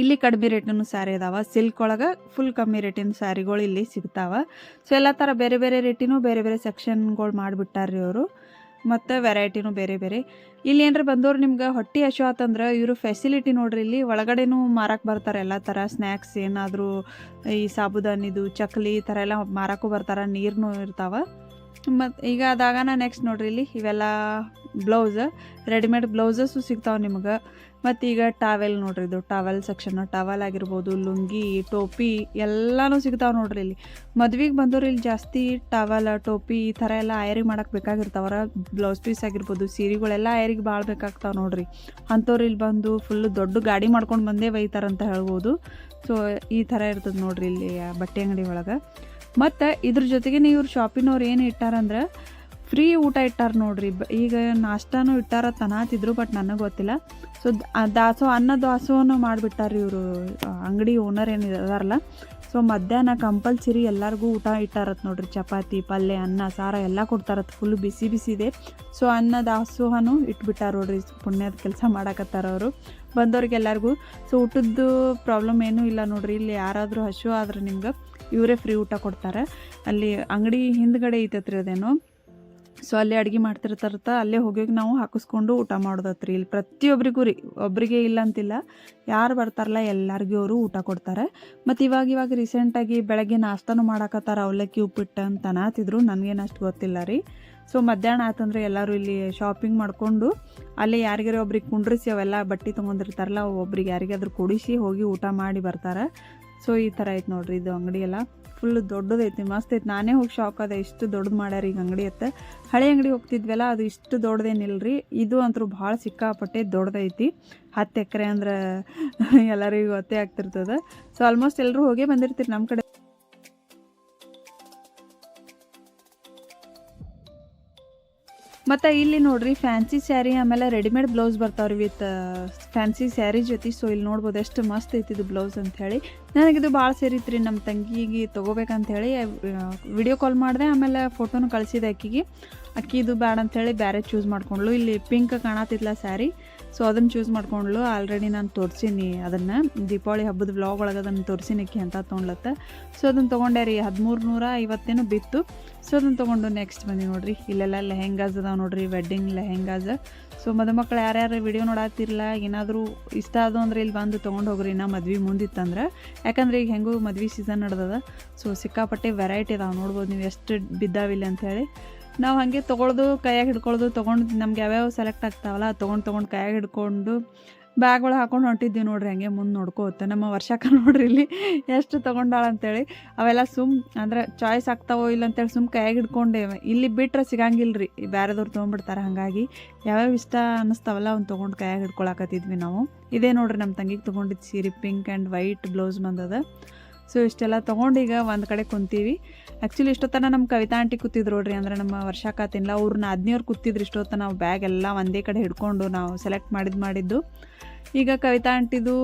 ಇಲ್ಲಿ ಕಡಿಮೆ ರೇಟಿನ ಸ್ಯಾರಿ ಅದಾವ. ಸಿಲ್ಕ್ ಒಳಗೆ ಫುಲ್ ಕಮ್ಮಿ ರೇಟಿನ ಸ್ಯಾರಿಗಳು ಇಲ್ಲಿ ಸಿಗ್ತಾವೆ. ಸೊ ಎಲ್ಲ ಥರ ಬೇರೆ ಬೇರೆ ರೇಟಿನೂ ಬೇರೆ ಬೇರೆ ಸೆಕ್ಷನ್ಗಳು ಮಾಡಿಬಿಟ್ಟಾರ್ರಿ ಅವರು. ಮತ್ತು ವೆರೈಟಿನೂ ಬೇರೆ ಬೇರೆ. ಇಲ್ಲಿ ಏನಾರ ಬಂದವ್ರು ನಿಮ್ಗೆ ಹೊಟ್ಟೆ ಹಶು ಆತಂದ್ರೆ ಇವರು ಫೆಸಿಲಿಟಿ ನೋಡ್ರಿ, ಇಲ್ಲಿ ಒಳಗಡೆನೂ ಮಾರಕ್ಕೆ ಬರ್ತಾರೆ, ಎಲ್ಲ ಥರ ಸ್ನ್ಯಾಕ್ಸ್ ಏನಾದರೂ ಈ ಸಾಬುದಾನಿದು, ಚಕ್ಲಿ ಈ ಥರ ಎಲ್ಲ ಮಾರಕ್ಕೂ ಬರ್ತಾರೆ, ನೀರ್ನೂ ಇರ್ತಾವ. ಮತ್ತು ಈಗ ಅದಾಗನ ನೆಕ್ಸ್ಟ್ ನೋಡ್ರಿ ಇಲ್ಲಿ ಇವೆಲ್ಲ ಬ್ಲೌಸ್ ರೆಡಿಮೇಡ್ ಬ್ಲೌಸಸ್ಸು ಸಿಗ್ತಾವೆ ನಿಮ್ಗೆ. ಮತ್ತು ಈಗ ಟಾವೆಲ್ ನೋಡ್ರಿ ಇದು ಟಾವೆಲ್ ಸೆಕ್ಷನ್ ಟಾವೆಲ್ ಆಗಿರ್ಬೋದು, ಲುಂಗಿ, ಟೋಪಿ ಎಲ್ಲನೂ ಸಿಗ್ತಾವೆ ನೋಡ್ರಿ ಇಲ್ಲಿ. ಮದ್ವೆಗೆ ಬಂದವ್ರು ಇಲ್ಲಿ ಜಾಸ್ತಿ ಟಾವೆಲ್ ಟೋಪಿ ಈ ಥರ ಎಲ್ಲ ಐರಿಗೆ ಮಾಡೋಕ್ಕೆ ಬೇಕಾಗಿರ್ತಾವ್ರ ಬ್ಲೌಸ್ ಪೀಸ್ ಆಗಿರ್ಬೋದು, ಸೀರೆಗಳೆಲ್ಲ ಆಯರಿಗೆ ಭಾಳ ಬೇಕಾಗ್ತಾವೆ ನೋಡ್ರಿ. ಅಂಥವ್ರು ಇಲ್ಲಿ ಬಂದು ಫುಲ್ಲು ದೊಡ್ಡ ಗಾಡಿ ಮಾಡ್ಕೊಂಡು ಬಂದೇ ಒಯ್ತಾರಂತ ಹೇಳ್ಬೋದು. ಸೊ ಈ ಥರ ಇರ್ತದೆ ನೋಡ್ರಿ ಇಲ್ಲಿ ಬಟ್ಟೆ ಅಂಗಡಿ ಒಳಗೆ. ಮತ್ತು ಇದ್ರ ಜೊತೆಗೆ ಇವ್ರು ಶಾಪಿನವ್ರು ಏನು ಇಟ್ಟಾರಂದ್ರೆ ಫ್ರೀ ಊಟ ಇಟ್ಟಾರ ನೋಡ್ರಿ. ಈಗ ನಾಷ್ಟಾನು ಇಟ್ಟಾರ ತನಾತಿದ್ರು ಬಟ್ ನನಗೆ ಗೊತ್ತಿಲ್ಲ. ಸೊ ದಾಸೋ, ಅನ್ನ ದಾಸೋಹನ ಮಾಡಿಬಿಟ್ಟಾರ ಇವರು ಅಂಗಡಿ ಓನರ್ ಏನು ಇದಾರಲ್ಲ. ಸೊ ಮಧ್ಯಾಹ್ನ ಕಂಪಲ್ಸರಿ ಎಲ್ಲರಿಗೂ ಊಟ ಇಟ್ಟಾರತ್ ನೋಡ್ರಿ. ಚಪಾತಿ, ಪಲ್ಯ, ಅನ್ನ, ಸಾರ ಎಲ್ಲ ಕೊಡ್ತಾರತ್. ಫುಲ್ ಬಿಸಿ ಬಿಸಿ ಇದೆ. ಸೊ ಅನ್ನ ದಾಸೋಹನು ಇಟ್ಬಿಟ್ಟಾರ ನೋಡ್ರಿ. ಪುಣ್ಯದ ಕೆಲಸ ಮಾಡಕತ್ತಾರ ಅವರು. ಬಂದವ್ರಿಗೆ ಎಲ್ಲರಿಗೂ ಸೊ ಊಟದ್ದು ಪ್ರಾಬ್ಲಮ್ ಏನೂ ಇಲ್ಲ ನೋಡ್ರಿ. ಇಲ್ಲಿ ಯಾರಾದರೂ ಹಶು ಆದ್ರೆ ನಿಮ್ಗೆ ಇವರೇ ಫ್ರೀ ಊಟ ಕೊಡ್ತಾರೆ. ಅಲ್ಲಿ ಅಂಗಡಿ ಹಿಂದ್ಗಡೆ ಐತತ್ರಿ ಅದೇನೋ. ಸೊ ಅಲ್ಲಿ ಅಡುಗೆ ಮಾಡ್ತಿರ್ತಾರತ್ತ ಅಲ್ಲೇ ಹೋಗಿ ನಾವು ಹಾಕಿಸ್ಕೊಂಡು ಊಟ ಮಾಡೋದತ್ರಿ. ಇಲ್ಲಿ ಪ್ರತಿಯೊಬ್ಬರಿಗೂ ರೀ ಒಬ್ಬರಿಗೆ ಇಲ್ಲ ಅಂತಿಲ್ಲ. ಯಾರು ಬರ್ತಾರಲ್ಲ ಎಲ್ಲರಿಗೂ ಅವರು ಊಟ ಕೊಡ್ತಾರೆ. ಮತ್ತು ಇವಾಗ ಇವಾಗ ರೀಸೆಂಟಾಗಿ ಬೆಳಗ್ಗೆ ನಾಷ್ಟನೂ ಮಾಡಾಕತ್ತಾರ ಅವಲಕ್ಕಿ, ಉಪ್ಪಿಟ್ಟು ಅಂತ ಅನ್ನತಿದ್ರು ನನಗೇನು ಅಷ್ಟು ಗೊತ್ತಿಲ್ಲ ರೀ. ಸೊ ಮಧ್ಯಾಹ್ನ ಆತಂದ್ರೆ ಎಲ್ಲರೂ ಇಲ್ಲಿ ಶಾಪಿಂಗ್ ಮಾಡಿಕೊಂಡು ಅಲ್ಲೇ ಯಾರಿಗಾರ ಒಬ್ರಿಗೆ ಕುಂಡ್ರಿಸಿ ಅವೆಲ್ಲ ಬಟ್ಟೆ ತೊಗೊಂಡಿರ್ತಾರಲ್ಲ, ಒಬ್ರಿಗೆ ಯಾರಿಗಾದ್ರೂ ಕೊಡಿಸಿ ಹೋಗಿ ಊಟ ಮಾಡಿ ಬರ್ತಾರೆ. ಸೊ, ಈ ಥರ ಐತೆ ನೋಡ್ರಿ ಇದು ಅಂಗಡಿ ಎಲ್ಲ. ಫುಲ್ ದೊಡ್ಡದೈತಿ ಮಸ್ತ್ ಐತಿ. ನಾನೇ ಹೋಗಿ ಶಾಕ್ ಅದ ಇಷ್ಟು ದೊಡ್ಡದು ಮಾಡ್ಯಾರ ಈಗ ಅಂಗಡಿ ಅತ್ತ. ಹಳೆ ಅಂಗಡಿ ಹೋಗ್ತಿದ್ವಲ್ಲ, ಅದು ಇಷ್ಟು ದೊಡ್ಡದೇನಿಲ್ಲರಿ ಇದು ಅಂತೂ ಭಾಳ ಸಿಕ್ಕಾಪಟ್ಟೆ ದೊಡ್ಡದೈತಿ. ಹತ್ತು ಎಕರೆ ಅಂದ್ರೆ ಎಲ್ಲರಿಗೂ ಗೊತ್ತೇ ಆಗ್ತಿರ್ತದೆ. ಸೊ ಆಲ್ಮೋಸ್ಟ್ ಎಲ್ಲರೂ ಹೋಗೇ ಬಂದಿರ್ತೀರಿ ನಮ್ಮ ಕಡೆ. ಮತ್ತು ಇಲ್ಲಿ ನೋಡ್ರಿ ಫ್ಯಾನ್ಸಿ ಸ್ಯಾರಿ ಆಮೇಲೆ ರೆಡಿಮೇಡ್ ಬ್ಲೌಸ್ ಬರ್ತಾವ್ರಿ ವಿತ್ ಫ್ಯಾನ್ಸಿ ಸ್ಯಾರಿ ಜೊತೆ. ಸೊ ಇಲ್ಲಿ ನೋಡ್ಬೋದು ಎಷ್ಟು ಮಸ್ತ್ ಐತಿ ಇದು ಬ್ಲೌಸ್ ಅಂತ ಹೇಳಿ. ನನಗಿದು ಭಾಳ ಸೇರಿತ್ರಿ ನಮ್ಮ ತಂಗಿಗೆ ತೊಗೋಬೇಕಂಥೇಳಿ ವಿಡಿಯೋ ಕಾಲ್ ಮಾಡಿದೆ, ಆಮೇಲೆ ಫೋಟೋನು ಕಳಿಸಿದೆ ಆಕಿಗೆ ಅಕ್ಕಿದು ಬ್ಯಾಡ ಅಂತೇಳಿ ಬೇರೆ ಚೂಸ್ ಮಾಡ್ಕೊಂಡ್ಲು ಇಲ್ಲಿ ಪಿಂಕ್ ಕಾಣತಿದ್ಲ ಸ್ಯಾರಿ ಸೊ ಅದನ್ನು ಚೂಸ್ ಮಾಡ್ಕೊಂಡ್ಲು ಆಲ್ರೆಡಿ ನಾನು ತೋರಿಸೀನಿ ಅದನ್ನು. ದೀಪಾವಳಿ ಹಬ್ಬದ ವ್ಲಾಗ್ ಒಳಗೆ ಅದನ್ನು ತೋರಿಸೀನಿ ಅಂತ ತೊಗೊಂಡ್ಲತ್ತ. ಸೊ ಅದನ್ನು ತೊಗೊಂಡೆ ರೀ ಹದಿಮೂರು ನೂರ ಐವತ್ತೇನು ಬಿತ್ತು. ಸೊ ಅದನ್ನು ತೊಗೊಂಡು ನೆಕ್ಸ್ಟ್ ಬಂದಿ ನೋಡಿರಿ. ಇಲ್ಲೆಲ್ಲ ಲೆಹೆಂಗಾಸ್ ಅದಾವೆ ನೋಡಿರಿ ವೆಡ್ಡಿಂಗ್ ಲೆಹೆಂಗಾಸ್. ಸೊ ಮದುಮಕ್ಳು ಯಾರ್ಯಾರು ವಿಡಿಯೋ ನೋಡಾತಿರಲ್ಲ ಏನಾದರೂ ಇಷ್ಟ ಅದು ಅಂದ್ರೆ ಇಲ್ಲಿ ಬಂದು ತೊಗೊಂಡು ಹೋಗ್ರಿ. ನಾ ಮದ್ವೆ ಮುಂದಿತ್ತಂದ್ರೆ. ಯಾಕಂದ್ರೆ ಈಗ ಹೆಂಗೂ ಮದ್ವೆ ಸೀಸನ್ ನಡೆದದ. ಸೊ ಸಿಕ್ಕಾಪಟ್ಟೆ ವೆರೈಟಿ ಅದಾವೆ. ನೋಡ್ಬೋದು ನೀವು ಎಷ್ಟು ಬಿದ್ದಾವಿಲ್ಲ ಅಂಥೇಳಿ ನಾವು ಹಾಗೆ ತೊಗೊಳ್ದು ಕೈಯಾಗ ಹಿಡ್ಕೊಳ್ದು ತೊಗೊಂಡು ನಮ್ಗೆ ಯಾವ್ಯಾವ ಸೆಲೆಕ್ಟ್ ಆಗ್ತಾವಲ್ಲ ತೊಗೊಂಡು ತೊಗೊಂಡು ಕೈಯಾಗ ಹಿಡ್ಕೊಂಡು ಬ್ಯಾಗ್ಗಳು ಹಾಕೊಂಡು ಹೊಂಟಿದ್ದೀವಿ ನೋಡ್ರಿ ಹಂಗೆ ಮುಂದೆ ನೋಡ್ಕೋತ ನಮ್ಮ ವರ್ಷಕ್ಕೆ ನೋಡ್ರಿ ಇಲ್ಲಿ ಎಷ್ಟು ತೊಗೊಂಡಾಳ ಅಂತೇಳಿ. ಅವೆಲ್ಲ ಸುಮ್ ಅಂದ್ರೆ ಚಾಯ್ಸ್ ಆಗ್ತಾವೋ ಇಲ್ಲ ಅಂತೇಳಿ ಸುಮ್ ಕೈಯಾಗ ಹಿಡ್ಕೊಂಡೇ ಇಲ್ಲಿ ಬಿಟ್ರೆ ಸಿಗಂಗಿಲ್ಲ ರೀ ಬೇರೆದವ್ರು ತೊಗೊಂಡ್ಬಿಡ್ತಾರೆ ಹಾಗಾಗಿ ಯಾವ್ಯಾವ ಇಷ್ಟ ಅನ್ನಿಸ್ತಾವಲ್ಲ ಅವ್ನು ತೊಗೊಂಡು ಕೈಯಾಗ ಹಿಡ್ಕೊಳಕತ್ತಿದ್ವಿ ನಾವು. ಇದೇ ನೋಡ್ರಿ ನಮ್ಮ ತಂಗಿಗೆ ತೊಗೊಂಡಿದ್ದು ಸೀರೆ ಪಿಂಕ್ ಆ್ಯಂಡ್ ವೈಟ್ ಬ್ಲೌಸ್ ಬಂದದ. ಸೊ, ಇಷ್ಟೆಲ್ಲ ತೊಗೊಂಡು ಈಗ ಒಂದು ಕಡೆ ಕುಂತೀವಿ. ಆ್ಯಕ್ಚುಲಿ ಇಷ್ಟೊತ್ತನ ನಮ್ಮ ಕವಿತಾ ಆಂಟಿ ಕೂತಿದ್ರು ನೋಡ್ರಿ, ಅಂದ್ರೆ ನಮ್ಮ ವರ್ಷಾಕತಿಲ್ಲ ಅವ್ರನ್ನ ಹದಿನೇವ್ರು ಕೂತಿದ್ರು ಇಷ್ಟೊತ್ತ ನಾವು ಬ್ಯಾಗ್ ಎಲ್ಲ ಒಂದೇ ಕಡೆ ಹಿಡ್ಕೊಂಡು ನಾವು ಸೆಲೆಕ್ಟ್ ಮಾಡಿದ್ದು ಮಾಡಿದ್ದು. ಈಗ ಕವಿತಾ ಆಂಟಿದು,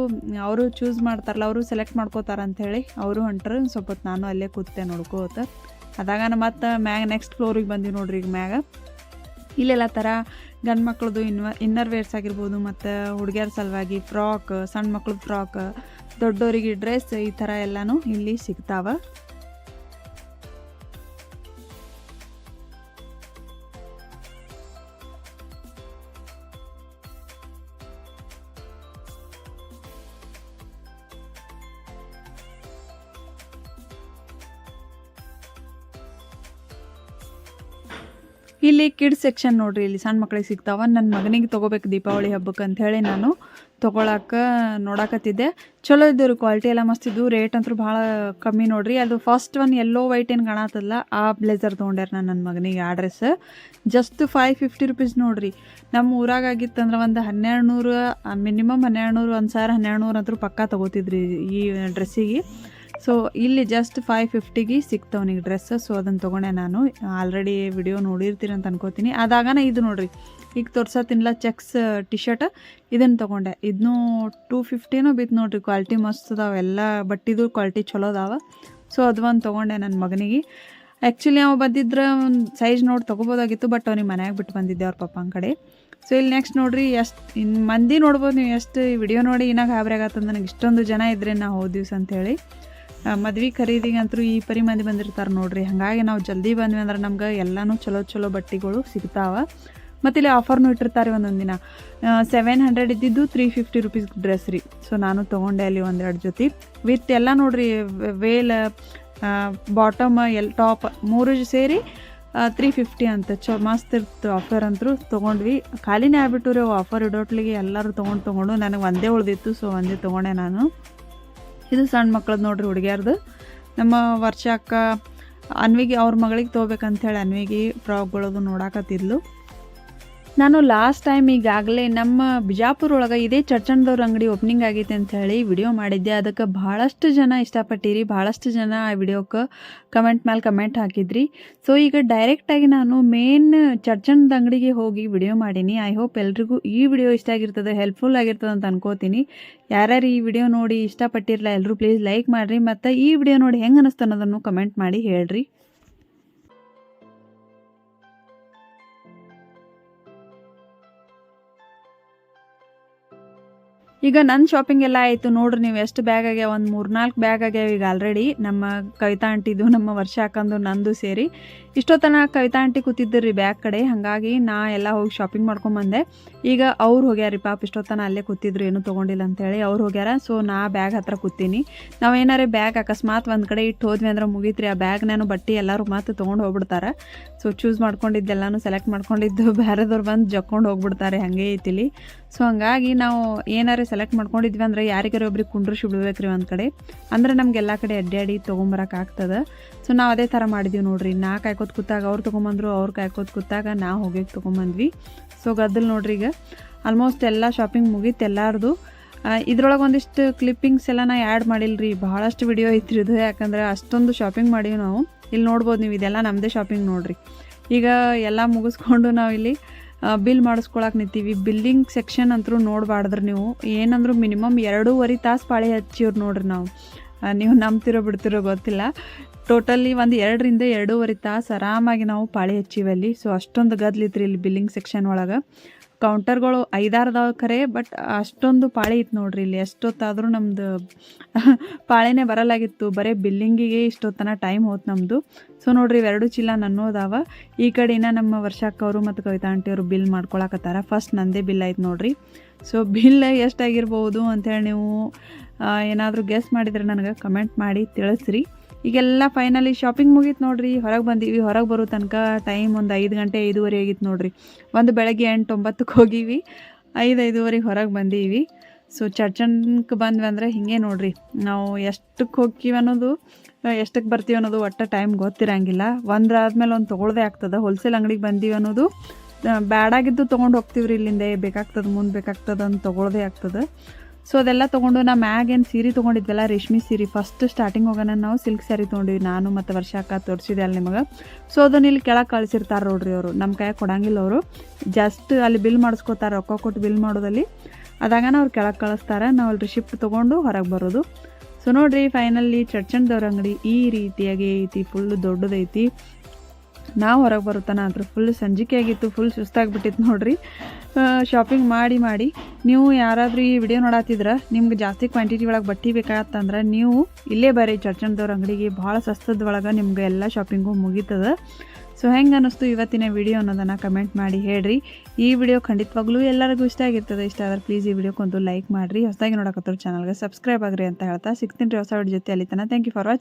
ಅವರು ಚೂಸ್ ಮಾಡ್ತಾರಲ್ಲ, ಅವರು ಸೆಲೆಕ್ಟ್ ಮಾಡ್ಕೋತಾರ ಅಂಥೇಳಿ ಅವರು ಹೊಂಟ್ರು. ಸ್ವಲ್ಪ ಹೊತ್ತು ನಾನು ಅಲ್ಲೇ ಕೂತೆ ನೋಡ್ಕೋತ. ಅದಾಗ ಮತ್ತೆ ಮ್ಯಾಗ ನೆಕ್ಸ್ಟ್ ಫ್ಲೋರಿಗೆ ಬಂದೀವಿ ನೋಡ್ರಿ ಈಗ ಮ್ಯಾಗ. ಇಲ್ಲೆಲ್ಲ ಥರ ಗಂಡು ಮಕ್ಳದು ಇನ್ವ ಇನ್ನರ್ ವೇರ್ಸ್ ಆಗಿರ್ಬೋದು, ಮತ್ತು ಹುಡುಗಿಯರ ಸಲುವಾಗಿ ಫ್ರಾಕ್ ಸಣ್ಣ ಮಕ್ಳದ್ದು ಫ್ರಾಕ್ ದೊಡ್ಡವರಿಗೆ ಡ್ರೆಸ್ ಈ ಥರ ಎಲ್ಲನೂ ಇಲ್ಲಿ ಸಿಗ್ತಾವ. ಇಲ್ಲಿ ಕಿಡ್ಸ್ ಸೆಕ್ಷನ್ ನೋಡ್ರಿ, ಇಲ್ಲಿ ಸಣ್ಣ ಮಕ್ಳಿಗೆ ಸಿಗ್ತಾವ. ನನ್ನ ಮಗನಿಗೆ ತೊಗೋಬೇಕು ದೀಪಾವಳಿ ಹಬ್ಬಕ್ಕೆ ಅಂತ ಹೇಳಿ ನಾನು ತೊಗೊಳಕ್ಕೆ ನೋಡಾಕತ್ತಿದ್ದೆ. ಚಲೋ ಇದ್ದರು ಕ್ವಾಲಿಟಿ ಎಲ್ಲ ಮಸ್ತ್ ಇದ್ದು ರೇಟ್ ಅಂತೂ ಭಾಳ ಕಮ್ಮಿ ನೋಡ್ರಿ. ಅದು ಫಸ್ಟ್ ಒನ್ ಎಲ್ಲೋ ವೈಟ್ ಏನು ಕಾಣತ್ತಲ್ಲ ಆ ಬ್ಲೇಸರ್ ತೊಗೊಂಡ್ಯಾರ ನಾನು ನನ್ನ ಮಗನಿಗೆ ಆ dress just five fifty rupees ನೋಡ್ರಿ. ನಮ್ಮ ಊರಾಗ ಆಗಿತ್ತಂದ್ರೆ ಒಂದು ಹನ್ನೆರಡು ನೂರು ಮಿನಿಮಮ್ ಹನ್ನೆರಡು ನೂರು ಒಂದು ಸಾವಿರ ಹನ್ನೆರಡು ನೂರು ಅಂತೂ ಪಕ್ಕ ತೊಗೋತಿದ್ರಿ ಈ ಡ್ರೆಸ್ಸಿಗೆ ಸೊ ಇಲ್ಲಿ ಜಸ್ಟ್ ಫೈವ್ ಫಿಫ್ಟಿಗೆ ಸಿಕ್ತವನಿಗೆ ಡ್ರೆಸ್ ಸೊ ಅದನ್ನು ತೊಗೊಂಡೆ ನಾನು. ಆಲ್ರೆಡಿ ವಿಡಿಯೋ ನೋಡಿರ್ತೀರಿ ಅಂತ ಅನ್ಕೋತೀನಿ. ಅದಾಗನ ಇದು ನೋಡ್ರಿ. ಈಗ ತೋರ್ಸೋ ತಿನ್ಲ ಚೆಕ್ಸ್ ಟಿ ಶರ್ಟ್ ಇದನ್ನು ತೊಗೊಂಡೆ. ಇದನ್ನೂ ಟೂ ಫಿಫ್ಟಿನೂ ಬಿತ್ತು ನೋಡ್ರಿ. ಕ್ವಾಲಿಟಿ ಮಸ್ತ್ ಅದಾವೆ. ಎಲ್ಲ ಬಟ್ಟಿದು ಕ್ವಾಲಿಟಿ ಚಲೋ ಅದಾವ. ಸೊ ಅದು ಒಂದು ತೊಗೊಂಡೆ ನನ್ನ ಮಗನಿಗೆ. ಆ್ಯಕ್ಚುಲಿ ಅವ ಬಂದಿದ್ರೆ ಒಂದು ಸೈಜ್ ನೋಡಿ ತೊಗೋಬೋದಾಗಿತ್ತು ಬಟ್ ಅವ್ನಿಗೆ ಮನೆಯಾಗೆ ಬಿಟ್ಟು ಬಂದಿದ್ದೆ ಅವ್ರ ಪಪ್ಪನ ಕಡೆ ಸೊ ಇಲ್ಲಿ ನೆಕ್ಸ್ಟ್ ನೋಡ್ರಿ, ಎಷ್ಟು ಇನ್ನು ಮಂದಿ ನೋಡ್ಬೋದು ನೀವು ಎಷ್ಟು ವಿಡಿಯೋ ನೋಡಿ, ಇನ್ನೂ ಗಾಬರಿ ಆಗತ್ತಂದ್ರೆ ನನಗೆ ಇಷ್ಟೊಂದು ಜನ ಇದ್ರೆ ನಾ ಹೋದ ಅಂತ ಅಂತೇಳಿ ಮದ್ವೆ ಖರೀದಿಗಂತೂ ಈ ಪರಿ ಮಂದಿ ಬಂದಿರ್ತಾರೆ ನೋಡ್ರಿ. ಹಾಗಾಗಿ ನಾವು ಜಲ್ದಿ ಬಂದ್ವಿ ಅಂದ್ರೆ ನಮ್ಗೆ ಎಲ್ಲನೂ ಚಲೋ ಚಲೋ ಬಟ್ಟೆಗಳು ಸಿಗ್ತಾವ. ಮತ್ತು ಇಲ್ಲಿ ಆಫರ್ನೂ ಇಟ್ಟಿರ್ತಾರೆ ಒಂದೊಂದು ದಿನ. ಸೆವೆನ್ ಹಂಡ್ರೆಡ್ ಇದ್ದಿದ್ದು ತ್ರೀ ಫಿಫ್ಟಿ ರುಪೀಸ್ ಡ್ರೆಸ್ ರೀ. ಸೊ ನಾನು ತೊಗೊಂಡೆ ಅಲ್ಲಿ ಒಂದೆರಡು ಜೊತೆ. ವಿತ್ ಎಲ್ಲ ನೋಡ್ರಿ ವೇಲ್ ಬಾಟಮ್ ಎಲ್ ಟಾಪ್ ಮೂರು ಸೇರಿ ತ್ರೀ ಫಿಫ್ಟಿ ಅಂತ ಚ ಮಸ್ತ್ ಇರ್ತು ಆಫರ್ ಅಂತೂ ತೊಗೊಂಡ್ವಿ. ಖಾಲಿನೇ ಆಗ್ಬಿಟ್ಟು ರೀ ಆಫರ್ ಇಡೋಟ್ಲಿಗೆ ಎಲ್ಲರೂ ತೊಗೊಂಡು ತೊಗೊಂಡು ನನಗೆ ಒಂದೇ ಉಳಿದಿತ್ತು. ಸೊ ಒಂದೇ ತೊಗೊಂಡೆ ನಾನು. ಇದು ಸಣ್ಣ ಮಕ್ಳದ್ದು ನೋಡ್ರಿ ಹುಡುಗಿಯರ್ದು. ನಮ್ಮ ವರ್ಷ ಅಕ್ಕ ಅನ್ವಿಗೆ ಅವ್ರ ಮಗಳಿಗೆ ತೊಗೋಬೇಕಂತೇಳಿ ಅನ್ವಿಗೆ ಫ್ರಾಕ್ಗಳದು ನೋಡಾಕತ್ತಿದ್ಲು. ನಾನು ಲಾಸ್ಟ್ ಟೈಮ್ ಈಗಾಗಲೇ ನಮ್ಮ ಬಿಜಾಪುರ ಒಳಗೆ ಇದೇ ಚರ್ಚಣ್ದವ್ರ ಅಂಗಡಿ ಓಪನಿಂಗ್ ಆಗೈತೆ ಅಂತ ಹೇಳಿ ವಿಡಿಯೋ ಮಾಡಿದ್ದೆ. ಅದಕ್ಕೆ ಭಾಳಷ್ಟು ಜನ ಇಷ್ಟಪಟ್ಟಿರಿ. ಭಾಳಷ್ಟು ಜನ ಆ ವಿಡಿಯೋಕ್ಕೆ ಕಮೆಂಟ್ ಮೇಲೆ ಕಮೆಂಟ್ ಹಾಕಿದ್ರಿ. ಸೊ ಈಗ ಡೈರೆಕ್ಟಾಗಿ ನಾನು ಮೇನ್ ಚರ್ಚಣ್ದ ಅಂಗಡಿಗೆ ಹೋಗಿ ವಿಡಿಯೋ ಮಾಡೀನಿ. ಐ ಹೋಪ್ ಎಲ್ರಿಗೂ ಈ ವಿಡಿಯೋ ಇಷ್ಟ ಆಗಿರ್ತದೆ ಹೆಲ್ಪ್ಫುಲ್ ಆಗಿರ್ತದೆ ಅಂತ ಅನ್ಕೋತೀನಿ. ಯಾರ್ಯಾರು ಈ ವಿಡಿಯೋ ನೋಡಿ ಇಷ್ಟಪಟ್ಟಿರಲ್ಲ ಎಲ್ಲರೂ ಪ್ಲೀಸ್ ಲೈಕ್ ಮಾಡಿರಿ. ಮತ್ತು ಈ ವಿಡಿಯೋ ನೋಡಿ ಹೆಂಗೆ ಅನ್ನಿಸ್ತು ಅನ್ನೋದನ್ನು ಕಮೆಂಟ್ ಮಾಡಿ ಹೇಳ್ರಿ. ಈಗ ನನ್ನ ಶಾಪಿಂಗ್ ಎಲ್ಲ ಆಯಿತು. ನೋಡ್ರಿ ನೀವು ಎಷ್ಟು ಬ್ಯಾಗ್ ಆಗ್ಯಾವ? ಒಂದು ಮೂರು ನಾಲ್ಕು ಬ್ಯಾಗ್ ಆಗ್ಯಾವ ಈಗ ಆಲ್ರೆಡಿ ನಮ್ಮ ಕವಿತಾ ಆಂಟಿದು, ನಮ್ಮ ವರ್ಷ ಹಾಕಂದು ನಂದು ಸೇರಿ. ಇಷ್ಟೊತ್ತನ ಕವಿತಾ ಆಂಟಿ ಕೂತಿದ್ದಿರಿ ಬ್ಯಾಗ್ ಕಡೆ. ಹಾಗಾಗಿ ನಾ ಎಲ್ಲ ಹೋಗಿ ಶಾಪಿಂಗ್ ಮಾಡ್ಕೊಂಬಂದೆ ಈಗ ಅವ್ರು ಹೋಗ್ಯಾರಿ ಪಾಪ, ಇಷ್ಟೊತ್ತನ ಅಲ್ಲೇ ಕೂತಿದ್ರು. ಏನೂ ತೊಗೊಂಡಿಲ್ಲ ಅಂತೇಳಿ ಅವ್ರು ಹೋಗ್ಯಾರ. ಸೊ ನಾ ಬ್ಯಾಗ್ ಹತ್ರ ಕೂತೀನಿ. ನಾವು ಏನಾರೇ ಬ್ಯಾಗ್ ಅಕಸ್ಮಾತ್ ಒಂದು ಕಡೆ ಇಟ್ಟು ಹೋದ್ವಿ ಅಂದ್ರೆ ಮುಗೀತ್ರಿ. ಆ ಬ್ಯಾಗ್ ನಾನು ಬಟ್ಟೆ ಎಲ್ಲರೂ ಮಾತು ತೊಗೊಂಡು ಹೋಗ್ಬಿಡ್ತಾರೆ. ಸೊ ಚೂಸ್ ಮಾಡ್ಕೊಂಡಿದ್ದೆಲ್ಲನೂ ಸೆಲೆಕ್ಟ್ ಮಾಡ್ಕೊಂಡಿದ್ದು. ಬೇರೆದವ್ರು ಬಂದು ಜಕ್ಕೊಂಡು ಹೋಗ್ಬಿಡ್ತಾರೆ. ಹಾಗೆ ಐತಿಲಿ. ಸೊ ಹಂಗಾಗಿ ನಾವು ಏನಾರು ಸೆಲೆಕ್ಟ್ ಮಾಡ್ಕೊಂಡಿದ್ವಿ ಅಂದ್ರೆ ಯಾರಿಗಾರ ಒಬ್ರಿಗೆ ಕುಂಡ್ರಿಸಿ ಬಿಡ್ಬೇಕು ರೀ ಒಂದು ಕಡೆ. ಅಂದ್ರೆ ನಮ್ಗೆ ಎಲ್ಲ ಕಡೆ ಅಡ್ಡಾಡಿ ಆಗ್ತದೆ. ಸೊ ನಾವು ಅದೇ ಥರ ಮಾಡಿದ್ವಿ ನೋಡ್ರಿ. ನಾ ಕಾಯ್ಕೋತ ಕೂತಾಗ ಅವ್ರು ತೊಗೊಂಬಂದ್ರು, ಅವ್ರು ಕಾಯ್ಕೋತ ಕೂತಾಗ ನಾ ಹೋಗಿ ತೊಗೊಂಬಂದ್ವಿ. ಸೊ ಗದ್ದಲ್ ನೋಡ್ರಿ ಈಗ ಆಲ್ಮೋಸ್ಟ್ ಎಲ್ಲ ಶಾಪಿಂಗ್ ಮುಗೀತು ಎಲ್ಲಾರ್ದು. ಇದ್ರೊಳಗೆ ಒಂದಿಷ್ಟು ಕ್ಲಿಪ್ಪಿಂಗ್ಸ್ ಎಲ್ಲ ನಾ ಆ್ಯಡ್ ಮಾಡಿಲ್ರಿ. ಭಾಳಷ್ಟು ವಿಡಿಯೋ ಐತ್ರಿ ಇದು. ಯಾಕಂದ್ರೆ ಅಷ್ಟೊಂದು ಶಾಪಿಂಗ್ ಮಾಡೀವಿ ನಾವು. ಇಲ್ಲಿ ನೋಡ್ಬೋದು ನೀವು ಇದೆಲ್ಲ ನಮ್ಮದೇ ಶಾಪಿಂಗ್ ನೋಡ್ರಿ. ಈಗ ಎಲ್ಲ ಮುಗಿಸ್ಕೊಂಡು ನಾವು ಇಲ್ಲಿ ಬಿಲ್ ಮಾಡಿಸ್ಕೊಳಕ್ಕೆ ನಿಂತೀವಿ. ಬಿಲ್ಲಿಂಗ್ ಸೆಕ್ಷನ್ ಅಂತೂ ನೋಡಬಾರ್ದ್ರಿ ನೀವು. ಏನಂದ್ರು ಮಿನಿಮಮ್ ಎರಡೂವರೆ ತಾಸು ಪಾಳಿ ಹಚ್ಚಿವ್ರು ನೋಡ್ರಿ ನಾವು. ನೀವು ನಂಬ್ತಿರೋ ಬಿಡ್ತಿರೋ ಗೊತ್ತಿಲ್ಲ. ಟೋಟಲಿ ಒಂದು ಎರಡರಿಂದ ಎರಡೂವರೆ ತಾಸು ಆರಾಮಾಗಿ ನಾವು ಪಾಳಿ ಹಚ್ಚಿವಲ್ಲಿ ಸೊ ಅಷ್ಟೊಂದು ಗದ್ಲಿತ್ರಿ ಇಲ್ಲಿ ಬಿಲ್ಲಿಂಗ್ ಸೆಕ್ಷನ್ ಒಳಗೆ. ಕೌಂಟರ್ಗಳು ಐದಾರದಾವ ಖರೆ ಬಟ್ ಅಷ್ಟೊಂದು ಪಾಳಿ ಇತ್ತು ನೋಡ್ರಿ ಇಲ್ಲಿ. ಎಷ್ಟೊತ್ತಾದರೂ ನಮ್ಮದು ಪಾಳೆನೇ ಬರಲಾಗಿತ್ತು. ಬರೀ ಬಿಲ್ಲಿಂಗಿಗೆ ಇಷ್ಟೊತ್ತನ ಟೈಮ್ ಹೋತ್ ನಮ್ಮದು ಸೊ ನೋಡ್ರಿ ಇವೆರಡು ಚೀಲ ನನ್ನೋದಾವ ಈ ಕಡೆನ ನಮ್ಮ ವರ್ಷಕ್ಕವರು ಮತ್ತು ಕವಿತಾ ಆಂಟಿ ಅವರು ಬಿಲ್ ಮಾಡ್ಕೊಳಕತ್ತಾರ. ಫಸ್ಟ್ ನಂದೇ ಬಿಲ್ ಆಯ್ತು ನೋಡ್ರಿ. ಸೊ ಬಿಲ್ ಎಷ್ಟಾಗಿರ್ಬೋದು ಅಂತೇಳಿ ನೀವು ಏನಾದರೂ ಗೆಸ್ ಮಾಡಿದರೆ ನನಗೆ ಕಮೆಂಟ್ ಮಾಡಿ ತಿಳಿಸ್ರಿ. ಈಗೆಲ್ಲ ಫೈನಲಿ ಶಾಪಿಂಗ್ ಮುಗೀತು ನೋಡ್ರಿ. ಹೊರಗೆ ಬಂದೀವಿ. ಹೊರಗೆ ಬರೋ ತನಕ ಟೈಮ್ ಒಂದು ಐದು ಗಂಟೆ ಐದುವರೆ ಆಗಿತ್ತು ನೋಡ್ರಿ. ಒಂದು ಬೆಳಗ್ಗೆ ಎಂಟು ಒಂಬತ್ತಕ್ಕೆ ಹೋಗೀವಿ. ಐದು, ಐದುವರೆಗೆ ಹೊರಗೆ ಬಂದೀವಿ. ಸೊ ಚರ್ಚನ್ಕ್ಕೆ ಬಂದ್ವಿ ಅಂದರೆ ಹಿಂಗೆ ನೋಡ್ರಿ. ನಾವು ಎಷ್ಟಕ್ಕೆ ಹೋಗ್ತೀವಿ ಅನ್ನೋದು ಎಷ್ಟಕ್ಕೆ ಬರ್ತೀವಿ ಅನ್ನೋದು ಒಟ್ಟು ಟೈಮ್ ಗೊತ್ತಿರಂಗಿಲ್ಲ. ಒಂದ್ರಾದ್ಮೇಲೆ ಒಂದು ತೊಗೊಳ್ದೇ ಆಗ್ತದೆ. ಹೋಲ್ಸೇಲ್ ಅಂಗಡಿಗೆ ಬಂದೀವಿ ಅನ್ನೋದು ಬ್ಯಾಡಾಗಿದ್ದು ತೊಗೊಂಡು ಹೋಗ್ತೀವ್ರಿ ಇಲ್ಲಿಂದ. ಬೇಕಾಗ್ತದೆ, ಮುಂದೆ ಬೇಕಾಗ್ತದೆ ಅಂತ ತೊಗೊಳ್ದೇ ಆಗ್ತದೆ. ಸೊ ಅದೆಲ್ಲ ತೊಗೊಂಡು ನಾ ಮ್ಯಾಗ್ ಏನು ಸೀರೆ ತೊಗೊಂಡಿದ್ವಲ್ಲ, ರೇಷ್ಮೆ ಸೀರೆ ಫಸ್ಟ್ ಸ್ಟಾರ್ಟಿಂಗ್ ಹೋಗೋಣ ನಾವು ಸಿಲ್ಕ್ ಸ್ಯಾರಿ ತೊಗೊಂಡಿವಿ. ನಾನು ಮತ್ತು ವರ್ಷಕ್ಕ ತೋರಿಸಿದೆ ಅಲ್ಲಿ ನಿಮಗೆ. ಸೊ ಅದನ್ನ ಇಲ್ಲಿ ಕೆಳಗೆ ಕಳಿಸಿರ್ತಾರೆ ನೋಡ್ರಿ ಅವರು. ನಮ್ಮ ಕೈ ಕೊಡಂಗಿಲ್ಲ ಅವರು. ಜಸ್ಟ್ ಅಲ್ಲಿ ಬಿಲ್ ಮಾಡಿಸ್ಕೋತಾರೆ, ರೊಕ್ಕ ಕೊಟ್ಟು ಬಿಲ್ ಮಾಡೋದಲ್ಲಿ. ಅದಾಗನ ಅವ್ರು ಕೆಳಗೆ ಕಳಿಸ್ತಾರೆ. ನಾವು ಅಲ್ಲಿ ರಿಸಿಪ್ಟ್ ತೊಗೊಂಡು ಹೊರಗೆ ಬರೋದು. ಸೊ ನೋಡಿರಿ ಫೈನಲಿ ಚಡ್ಚಣ್ದವ್ರ ಅಂಗಡಿ ಈ ರೀತಿಯಾಗಿ ಐತಿ ಫುಲ್ ದೊಡ್ಡದೈತಿ. ನಾವು ಹೊರಗೆ ಬರುತ್ತಾನ ಅಂದ್ರೆ ಫುಲ್ ಸಂಜಿಕೆ ಆಗಿತ್ತು ಫುಲ್ ಸುಸ್ತಾಗಿಬಿಟ್ಟಿತ್ತು ನೋಡ್ರಿ. ಶಾಪಿಂಗ್ ಮಾಡಿ ಮಾಡಿ. ನೀವು ಯಾರಾದರೂ ಈ ವಿಡಿಯೋ ನೋಡತ್ತಿದ್ರೆ ನಿಮ್ಗೆ ಜಾಸ್ತಿ ಕ್ವಾಂಟಿಟಿ ಒಳಗೆ ಬಟ್ಟೆ ಬೇಕಾಗತ್ತಂದ್ರೆ ನೀವು ಇಲ್ಲೇ ಬರ್ರಿ ಚರ್ಚನ್ದವ್ರ ಅಂಗಡಿಗೆ. ಭಾಳ ಸಸ್ತದೊಳಗೆ ನಿಮ್ಗೆ ಎಲ್ಲ ಶಾಪಿಂಗು ಮುಗೀತದ. ಸೊ ಹೆಂಗೆ ಅನ್ನಿಸ್ತು ಇವತ್ತಿನ ವಿಡಿಯೋ ಅನ್ನೋದನ್ನು ಕಮೆಂಟ್ ಮಾಡಿ ಹೇಳ್ರಿ. ಈ ವಿಡಿಯೋ ಖಂಡಿತವಾಗ್ಲೂ ಎಲ್ಲರಿಗೂ ಇಷ್ಟ ಆಗಿರ್ತದೆ. ಇಷ್ಟ ಆದ್ರೆ ಪ್ಲೀಸ್ ಈ ವಿಡಿಯೋಕ್ಕೊಂದು ಲೈಕ್ ಮಾಡಿರಿ. ಹೊಸದಾಗಿ ನೋಡಕತ್ತವ್ರ ಚಾನಲ್ಗೆ ಸಬ್ಸ್ಕ್ರೈಬ್ ಆಗ್ರಿ ಅಂತ ಹೇಳ್ತಾ ಸಿಗ್ತೀನಿ ರೀ. ಹೊಸ ವಿಡಿಯೋ ಜೊತೆ ಅಲ್ಲಿ ತನಕ. Thank you for watching